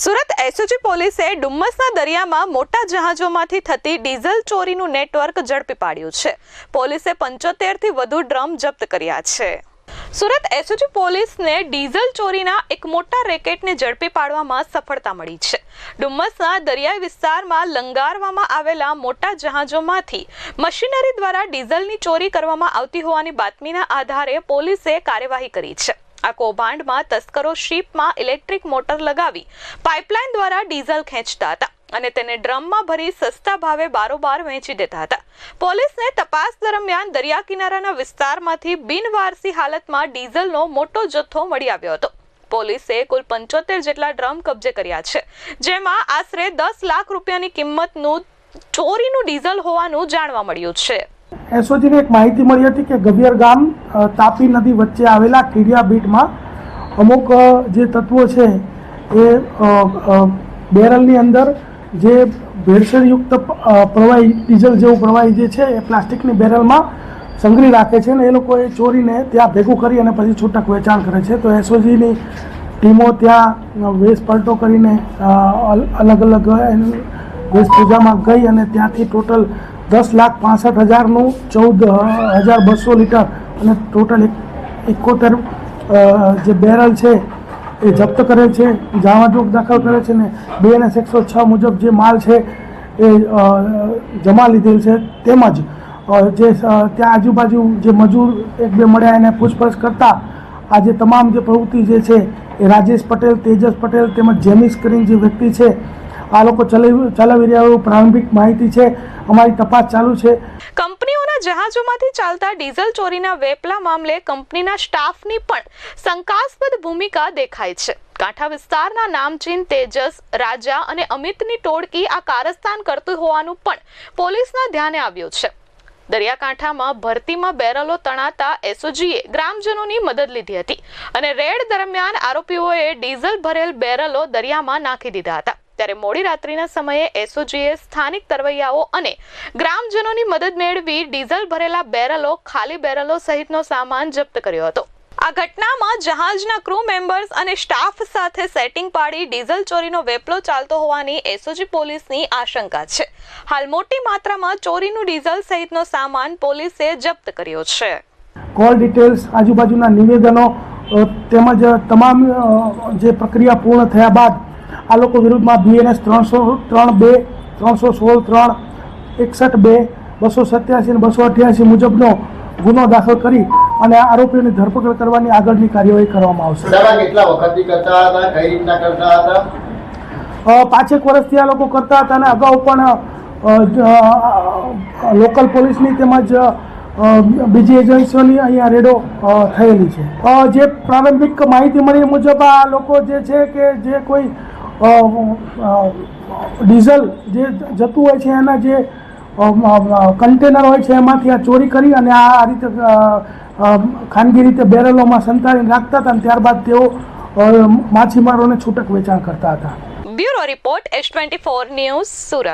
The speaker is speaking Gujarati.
સુરત એસઓજી પોલીસે ડુમ્મસના દરિયામાં મોટા જહાજોમાંથી થતી ડીઝલ ચોરીનું નેટવર્ક ઝડપી પાડ્યું છે. પોલીસે પંચોતેરથી વધુ ડ્રમ જપ્ત કર્યા છે. સુરત એસઓજી પોલીસને ડીઝલ ચોરીના એક મોટા રેકેટને ઝડપી પાડવામાં સફળતા મળી છે. ડુમ્મસના દરિયાઈ વિસ્તારમાં લંગારવામાં આવેલા મોટા જહાજોમાંથી મશીનરી દ્વારા ડીઝલની ચોરી કરવામાં આવતી હોવાની બાતમીના આધારે પોલીસે કાર્યવાહી કરી છે. આ કૌભાંડમાં તસ્કરો શિપમાં ઇલેક્ટ્રિક મોટર લગાવી પાઇપલાઇન દ્વારા ડીઝલ ખેંચતા હતા અને તેને ડ્રમમાં ભરી સસ્તા ભાવે બારોબાર વેચી દેતા હતા. પોલીસને તપાસ દરમિયાન દરિયા કિનારાના વિસ્તારમાંથી બિનવારસી હાલતમાં ડીઝલનો મોટો જથ્થો મળી આવ્યો હતો. પોલીસે કુલ પંચોતેર જેટલા ડ્રમ કબજે કર્યા છે, જેમાં આશરે દસ લાખ રૂપિયાની કિંમતનું ચોરીનું ડીઝલ હોવાનું જાણવા મળ્યું છે. એસઓજીને એક માહિતી મળી હતી કે ગભિયર ગામ તાપી નદી વચ્ચે આવેલા કીડિયા બીટમાં અમુક જે તત્વો છે એ બેરલની અંદર જે ભેળસેળયુક્ત પ્રવાહી, ડીઝલ જેવું પ્રવાહી જે છે એ પ્લાસ્ટિકની બેરલમાં સંગ્રહી રાખે છે અને એ લોકો એ ચોરીને ત્યાં ભેગું કરી અને પછી છૂટક વેચાણ કરે છે. તો એસઓજીની ટીમો ત્યાં વેશ પલટો કરીને અલગ અલગ એની વેશભૂષામાં ગઈ અને ત્યાંથી ટોટલ દસ લાખ પાસઠ હજારનું ચૌદ હજાર બસો લીટર અને ટોટલ એક, એકોતેર જે બેરલ છે એ જપ્ત કરે છે જાવાજોગ દાખલ કરે છે ને બીએનએસ એકસો છ મુજબ જે માલ છે એ જમા લીધેલ છે તેમજ જે ત્યાં આજુબાજુ જે મજૂર એક બે મળ્યા એને પૂછપરછ કરતા આજે તમામ જે પ્રવૃત્તિ જે છે એ રાજેશ પટેલ, તેજસ પટેલ તેમજ જેમિસ કરીને જે વ્યક્તિ છે આ લોકો ચલાવી રહ્યા એવું પ્રારંભિક માહિતી છે, અમારી તપાસ ચાલુ છે. કંપનીઓના જહાજોમાંથી ચાલતા ડીઝલ ચોરીના વેપલા મામલે કંપનીના સ્ટાફની પણ શંકાસ્પદ ભૂમિકા દેખાય છે. કાંઠા વિસ્તારના નામચીન તેજસ, રાજા અને અમિતની ટોળકી આ કારસ્તાન કરતું હોવાનું પણ પોલીસના ધ્યાને આવ્યું છે. દરિયાકાંઠામાં ભરતીમાં બેરલો તણાતા એસઓજીએ ગ્રામજનોની મદદ લીધી હતી અને રેડ દરમિયાન આરોપીઓએ ડીઝલ ભરેલ બેરલો દરિયામાં નાખી દીધા હતા. ત્યારે મોડી રાત્રિના સમયે એસઓજીએ સ્થાનિક તરવૈયાઓ અને ગ્રામજનોની મદદ મેળવી ડીઝલ ભરેલા બેરલો, ખાલી બેરલો સહિતનો સામાન જપ્ત કર્યો હતો. આ ઘટનામાં જહાજના ક્રૂ મેમ્બર્સ અને સ્ટાફ સાથે સેટિંગ પાડી ડીઝલ ચોરીનો વેપલો ચાલતો હોવાની એસઓજી પોલીસની આશંકા છે. હાલ મોટી માત્રામાં ચોરીનું ડીઝલ સહિતનો સામાન પોલીસે જપ્ત કર્યો છે. કોલ ડિટેલ્સ આજુબાજુના નિવેદનો તેમજ તમામ જે પ્રક્રિયા પૂર્ણ થયા બાદ આ લોકો વિરુદ્ધમાં બીએનએસ ત્રણસો ત્રણ બે ત્રણસો સોળ ત્રણ એકસઠ બે બસો સત્યાસી અને બસો અઠ્યાસી મુજબનો ગુનો દાખલ કરી અને આરોપીઓની ધરપકડ કરવાની આગળની કાર્યવાહી કરવામાં આવશે. કેટલા વખતથી કરતા હતા? કઈ રીતના કરતા હતા? પાંચેક વર્ષથી આ લોકો કરતા હતા અને અગાઉ પણ લોકલ પોલીસની તેમજ બીજી એજન્સીઓની અહીંયા રેડો થયેલી છે. જે પ્રારંભિક માહિતી મળી મુજબ આ લોકો જે છે કે જે કોઈ ડીઝલ જે જતું હોય છે, એના જે કન્ટેનર હોય છે, એમાંથી આ ચોરી કરી અને આ રીતે ખાનગી રીતે બેરલોમાં સંતાડીને રાખતા હતા અને ત્યારબાદ તેઓ માછીમારોને છૂટક વેચાણ કરતા હતા. Bureau report, S twenty four news Surat.